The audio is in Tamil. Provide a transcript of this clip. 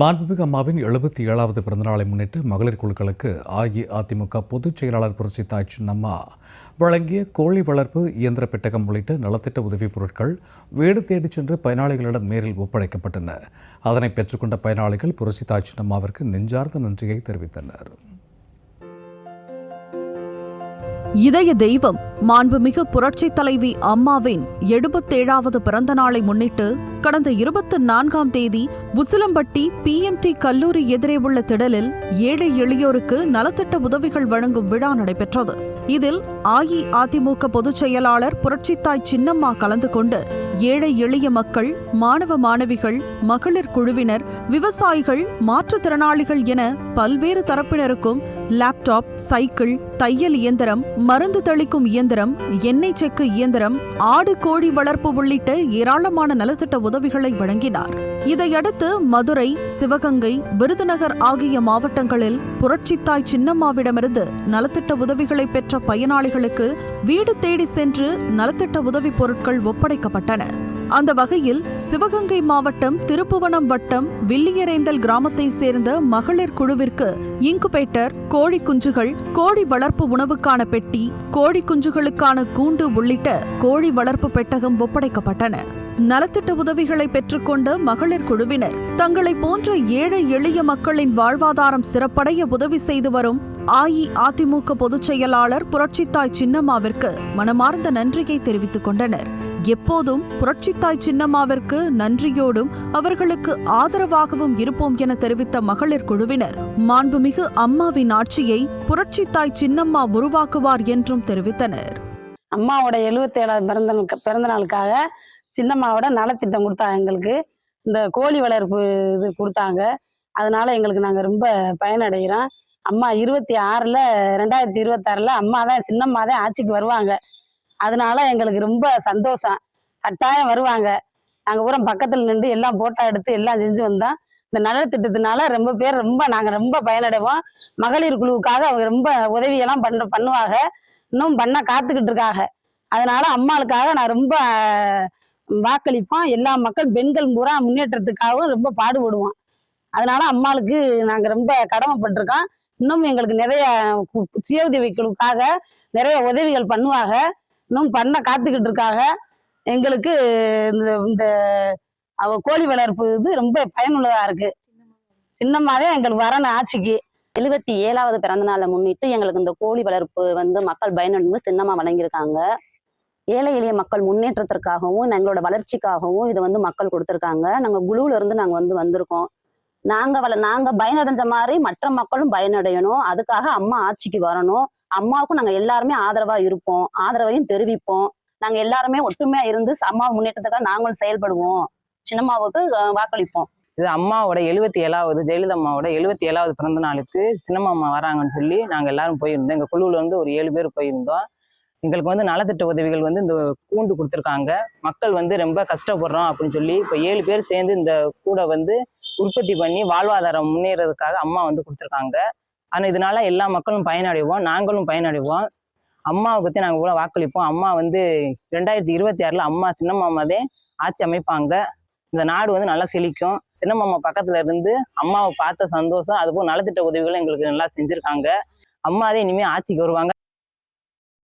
மாண்புமிகு அம்மாவின் எழுபத்தி ஏழாவது பிறந்தநாளை முன்னிட்டு மகளிர் குழுக்களுக்கு அஇஅதிமுக பொதுச் செயலாளர் புரட்சி தாய் சின்னம்மா வழங்கிய கோழி வளர்ப்பு இயந்திர பெட்டகம் உள்ளிட்ட நலத்திட்ட உதவிப் பொருட்கள் வீடு தேடிச் சென்று பயனாளிகளிடம் நேரில் ஒப்படைக்கப்பட்டன. அதனை பெற்றுக்கொண்ட பயனாளிகள் புரட்சி தாய் சின்னம்மாவிற்கு நெஞ்சார்ந்த நன்றியை தெரிவித்தனர். இதய தெய்வம் மாண்புமிகு புரட்சி தலைவி அம்மாவின் எழுபத்தேழாவது பிறந்த நாளை முன்னிட்டு கடந்த இருபத்தி நான்காம் தேதி உசிலம்பட்டி பிஎம்டி கல்லூரி எதிரே உள்ள திடலில் ஏழை எளியோருக்கு நலத்திட்ட உதவிகள் வழங்கும் விழா நடைபெற்றது. இதில் அஇஅதிமுக பொதுச் செயலாளர் புரட்சித்தாய் சின்னம்மா கலந்து கொண்டு ஏழை எளிய மக்கள் மாணவ மாணவிகள் மகளிர் குழுவினர் விவசாயிகள் மாற்றுத்திறனாளிகள் என பல்வேறு தரப்பினருக்கும் லேப்டாப் சைக்கிள் தையல் இயந்திரம் மருந்து தெளிக்கும் இயந்திரம் எண்ணெய் செக்கு இயந்திரம் ஆடு கோழி வளர்ப்பு உள்ளிட்ட ஏராளமான நலத்திட்ட உதவிகளை வழங்கினார். இதையடுத்து மதுரை சிவகங்கை விருதுநகர் ஆகிய மாவட்டங்களில் புரட்சித்தாய் சின்னம்மாவிடமிருந்து நலத்திட்ட உதவிகளை பெற்ற பயனாளிகளுக்கு வீடு தேடி சென்று நலத்திட்ட உதவிப் பொருட்கள் ஒப்படைக்கப்பட்டன. அந்த வகையில் சிவகங்கை மாவட்டம் திருப்புவனம் வட்டம் வில்லியரேந்தல் கிராமத்தை சேர்ந்த மகளிர் குழுவிற்கு இன்குபேட்டர் கோழி குஞ்சுகள் கோழி வளர்ப்பு உணவுக்கான பெட்டி கோழி குஞ்சுகளுக்கான கூண்டு உள்ளிட்ட கோழி வளர்ப்பு பெட்டகம் ஒப்படைக்கப்பட்டன. நலத்திட்ட உதவிகளை பெற்றுக்கொண்ட மகளிர் குழுவினர் தங்களை போன்ற ஏழை எளிய மக்களின் வாழ்வாதாரம் சிறப்படைய உதவி செய்து வரும் அஇஅதிமுக பொதுச் செயலாளர் புரட்சித்தாய் சின்னம்மாவிற்கு மனமார்ந்த நன்றியை தெரிவித்துக் கொண்டனர். எப்போதும் புரட்சித்தாய் சின்னம்மாவிற்கு நன்றியோடும் அவர்களுக்கு ஆதரவாகவும் இருப்போம் என தெரிவித்த மகளிர் குழுவினர் மாண்புமிகு அம்மாவின் ஆட்சியை புரட்சித்தாய் சின்னம்மா உருவாக்குவார் என்றும் தெரிவித்தனர். அம்மாவோட எழுபத்தி ஏழாவது பிறந்த பிறந்த நாளுக்காக சின்னம்மாவோட நலத்திட்டம் கொடுத்தாங்க எங்களுக்கு. இந்த கோழி வளர்ப்பு இது கொடுத்தாங்க. அதனால எங்களுக்கு நாங்கள் ரொம்ப பயனடைகிறோம். அம்மா இருபத்தி ஆறில் ரெண்டாயிரத்தி இருபத்தாறில் அம்மா தான் சின்னம்மா தான் ஆட்சிக்கு வருவாங்க. அதனால எங்களுக்கு ரொம்ப சந்தோஷம். கட்டாயம் வருவாங்க. நாங்கள் பூரா பக்கத்தில் நின்று எல்லாம் போட்டோ எடுத்து எல்லாம் செஞ்சு வந்தோம் இந்த நலத்திட்டத்தினால ரொம்ப பேர் ரொம்ப நாங்கள் ரொம்ப பயனடைவோம். மகளிர் குழுவுக்காக அவங்க ரொம்ப உதவியெல்லாம் பண்ண பண்ணுவாங்க. இன்னும் பண்ண காத்துக்கிட்டு இருக்காங்க. அதனால அம்மாளுக்காக நான் ரொம்ப வாக்களிப்போம். எல்லா மக்கள் பெண்கள் பூரா முன்னேற்றத்துக்காகவும் ரொம்ப பாடுபடுவோம். அதனால அம்மாளுக்கு நாங்கள் ரொம்ப கடமைப்பட்டிருக்கோம். இன்னும் எங்களுக்கு நிறைய சுய உதவிகளுக்காக நிறைய உதவிகள் பண்ணுவாங்க. இன்னும் பண்ண காத்துக்கிட்டு இருக்காங்க. எங்களுக்கு இந்த இந்த அவ கோழி வளர்ப்பு இது ரொம்ப பயனுள்ளதா இருக்கு. சின்னம்மாவே எங்களுக்கு வரணும் ஆட்சிக்கு. எழுபத்தி ஏழாவது பிறந்த நாளை முன்னிட்டு எங்களுக்கு இந்த கோழி வளர்ப்பு வந்து மக்கள் பயனடைந்து சின்னமாக வழங்கியிருக்காங்க. ஏழை எளிய மக்கள் முன்னேற்றத்திற்காகவும் எங்களோட வளர்ச்சிக்காகவும் இதை வந்து மக்கள் கொடுத்துருக்காங்க. நாங்கள் குழுவில இருந்து நாங்கள் வந்து வந்திருக்கோம். நாங்க வள நாங்க பயனடைஞ்ச மாதிரி மற்ற மக்களும் பயனடையணும். அதுக்காக அம்மா ஆட்சிக்கு வரணும். அம்மாவுக்கும் நாங்க எல்லாருமே ஆதரவா இருப்போம். ஆதரவையும் தெரிவிப்போம். நாங்க எல்லாருமே ஒற்றுமையா இருந்து அம்மா முன்னேற்றத்துக்காக நாங்களும் செயல்படுவோம். சின்னம்மாவுக்கு வாக்களிப்போம். இது அம்மாவோட எழுபத்தி ஏழாவது ஜெயலலிதா அம்மாவோட எழுபத்தி ஏழாவது பிறந்த நாளுக்கு சின்னம்மா வராங்கன்னு சொல்லி நாங்கள் எல்லாரும் போயிருந்தோம். எங்கள் குழுவில் வந்து ஒரு ஏழு பேர் போயிருந்தோம். எங்களுக்கு வந்து நலத்திட்ட உதவிகள் வந்து இந்த கூண்டு கொடுத்துருக்காங்க. மக்கள் வந்து ரொம்ப கஷ்டப்படுறோம் அப்படின்னு சொல்லி இப்போ ஏழு பேர் சேர்ந்து இந்த கூடை வந்து உற்பத்தி பண்ணி வாழ்வாதாரம் முன்னேறதுக்காக அம்மா வந்து கொடுத்துருக்காங்க. ஆனால் இதனால எல்லா மக்களும் பயனடைவோம். நாங்களும் பயனடைவோம். அம்மாவை பற்றி நாங்கள் கூட வாக்களிப்போம். அம்மா வந்து ரெண்டாயிரத்தி இருபத்தி ஆறில் அம்மா சின்னம்மாமாதே ஆட்சி அமைப்பாங்க. இந்த நாடு வந்து நல்லா செழிக்கும். சின்னம்மா பக்கத்துல இருந்து அம்மாவை பார்த்த சந்தோஷம். அதுபோல் நலத்திட்ட உதவிகளும் எங்களுக்கு நல்லா செஞ்சுருக்காங்க. அம்மாதே இனிமேல் ஆட்சிக்கு வருவாங்க.